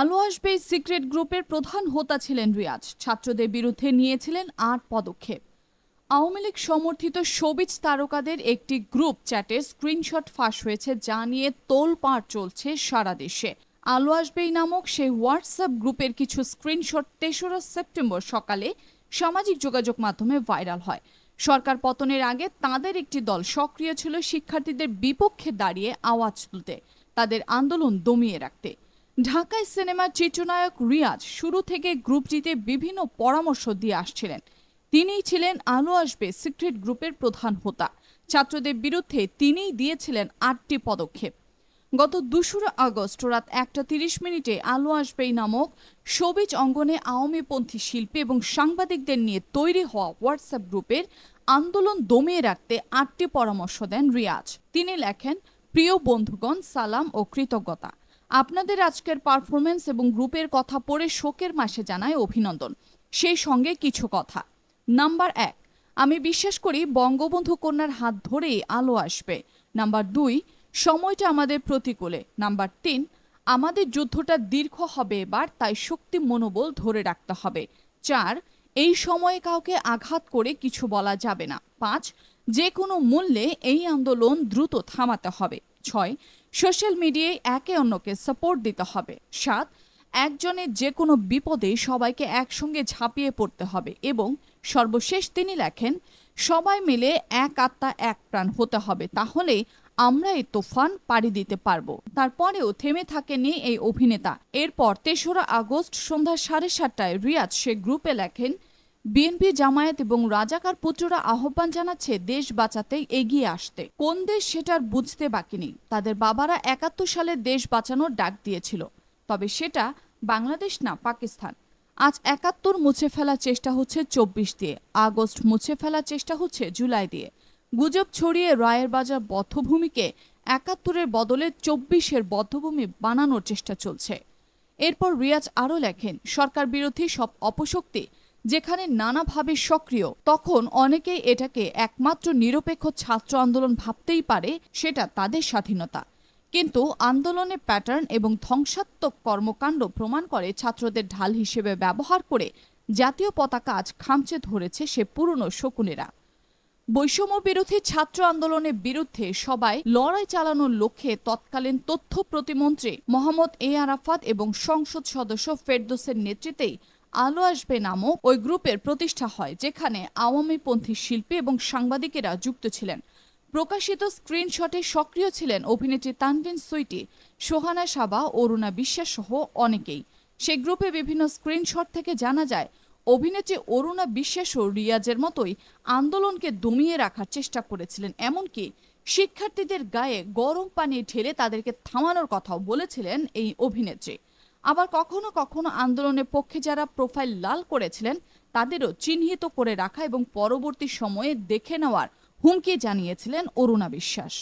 আলো আসবে সিক্রেট গ্রুপের প্রধান হোতা ছিলেন রিয়াজ। ছাত্রদের বিরুদ্ধে নিয়েছিলেন আট পদক্ষেপ। আওয়ামী লীগ সমর্থিত সবিজ তারকাদের একটি গ্রুপ চ্যাটের স্ক্রিনশট ফাঁস হয়েছে, যা নিয়ে তোলপাড় চলছে সারা দেশে। আলো আসবেই নামক সেই হোয়াটসঅ্যাপ গ্রুপের কিছু স্ক্রিনশট তেসরা সেপ্টেম্বর সকালে সামাজিক যোগাযোগ মাধ্যমে ভাইরাল হয়। সরকার পতনের আগে তাদের একটি দল সক্রিয় ছিল, শিক্ষার্থীদের বিপক্ষে দাঁড়িয়ে আওয়াজ তুলতে, তাদের আন্দোলন দমিয়ে রাখতে। ঢাকায় সিনেমার চিত্রনায়ক রিয়াজ শুরু থেকে গ্রুপটিতে বিভিন্ন পরামর্শ দিয়ে আসছিলেন। তিনিই ছিলেন আলো আসবে সিক্রেট গ্রুপের প্রধান হোতা। ছাত্রদের বিরুদ্ধে তিনিই দিয়েছিলেন আটটি পদক্ষেপ। গত দুশোরা আগস্ট রাত একটা তিরিশ মিনিটে আলো আসবেই নামক সবিজ অঙ্গনে আওয়ামীপন্থী শিল্পী এবং সাংবাদিকদের নিয়ে তৈরি হওয়া হোয়াটসঅ্যাপ গ্রুপের আন্দোলন দমিয়ে রাখতে আটটি পরামর্শ দেন রিয়াজ। তিনি লেখেন, প্রিয় বন্ধুগণ, সালাম ও কৃতজ্ঞতা। আপনাদের আজকের পারফরমেন্স এবং গ্রুপের কথা পড়ে শোকের মাসে জানায় অভিনন্দন। সেই সঙ্গে কিছু কথা। নাম্বার এক, আমি বিশ্বাস করি বঙ্গবন্ধু কন্যার হাত ধরেই আলো আসবে। নাম্বার দুই, সময়টা আমাদের প্রতিকূলে। নাম্বার তিন, আমাদের যুদ্ধটা দীর্ঘ হবে এবার, তাই শক্তি মনোবল ধরে রাখতে হবে। চার, এই সময়ে কাউকে আঘাত করে কিছু বলা যাবে না। পাঁচ, যে কোনো মূল্যে এই আন্দোলন দ্রুত থামাতে হবে। ছয়, সোশ্যাল মিডিয়ায় একে অন্যকে সাপোর্ট দিতে হবে। সাত, একজনের যে কোনো বিপদে সবাইকে একসঙ্গে ঝাঁপিয়ে পড়তে হবে এবং সর্বশেষ তিনি লেখেন, সবাই মিলে এক আত্মা, এক প্রাণ হতে হবে, তাহলে আমরা এই তুফান পাড়ি দিতে পারব। তারপরেও থেমে থাকেনি এই অভিনেতা। এরপর তেসরা আগস্ট সন্ধ্যা সাড়ে সাতটায় রিয়াজ সে গ্রুপে লেখেন বিএনপি জামায়াত এবং রাজাকার পুত্ররা আহ্বান জানাচ্ছে দেশ বাঁচাতে এগিয়ে আসতে। কোন দেশ সেটার বুঝতে বাকি নেই। তাদের বাবারা একাত্তর সালে দেশ বাঁচানোর ডাক দিয়েছিল। তবে সেটা বাংলাদেশ না, পাকিস্তান। আজ একাত্তর মুছে ফেলার চেষ্টা হচ্ছে চব্বিশ দিয়ে। আগস্ট মুছে ফেলার চেষ্টা হচ্ছে জুলাই দিয়ে। গুজব ছড়িয়ে রায়ের বাজার বদ্ধভূমিকে একাত্তরের বদলে চব্বিশের বদ্ধভূমি বানানোর চেষ্টা চলছে। এরপর রিয়াজ আরও লেখেন, সরকার বিরোধী সব অপশক্তি যেখানে নানাভাবে সক্রিয়, তখন অনেকেই এটাকে একমাত্র নিরপেক্ষ ছাত্র আন্দোলন ভাবতেই পারে, সেটা তাদের স্বাধীনতা। কিন্তু আন্দোলনের প্যাটার্ন এবং ধ্বংসাত্মক কর্মকাণ্ড প্রমাণ করে ছাত্রদের ঢাল হিসেবে ব্যবহার করে জাতীয় পতাকা আজ খামচে ধরেছে সে পুরনো শকুনেরা। বৈষম্য বিরোধী ছাত্র আন্দোলনের বিরুদ্ধে সবাই লড়াই চালানোর লক্ষ্যে তৎকালীন তথ্য প্রতিমন্ত্রী মোহাম্মদ এ আরাফাত এবং সংসদ সদস্য ফেরদোসের নেতৃত্বেই আলো আসবে নামক ওই গ্রুপের প্রতিষ্ঠা হয়, যেখানে আওয়ামীপন্থী শিল্পী এবং সাংবাদিকেরা যুক্ত ছিলেন। প্রকাশিত স্ক্রিনশটে সক্রিয় ছিলেন অভিনেত্রী তানভিন সুইটি, সোহানা সাবা, অরুণা বিশ্বাস সহ অনেকেই। সেই গ্রুপে বিভিন্ন স্ক্রিনশট থেকে জানা যায়, অভিনেত্রী অরুণা বিশ্বাসও রিয়াজের মতোই আন্দোলনকে দমিয়ে রাখার চেষ্টা করেছিলেন। এমনকি শিক্ষার্থীদের গায়ে গরম পানি ঢেলে তাদেরকে থামানোর কথাও বলেছিলেন এই অভিনেত্রী। আবার কখনো কখনো আন্দোলনের পক্ষে যারা প্রোফাইল লাল করেছিলেন, তাদেরও চিহ্নিত করে রাখা এবং পরবর্তী সময়ে দেখে নেওয়ার হুমকি জানিয়েছিলেন অরুণা বিশ্বাস।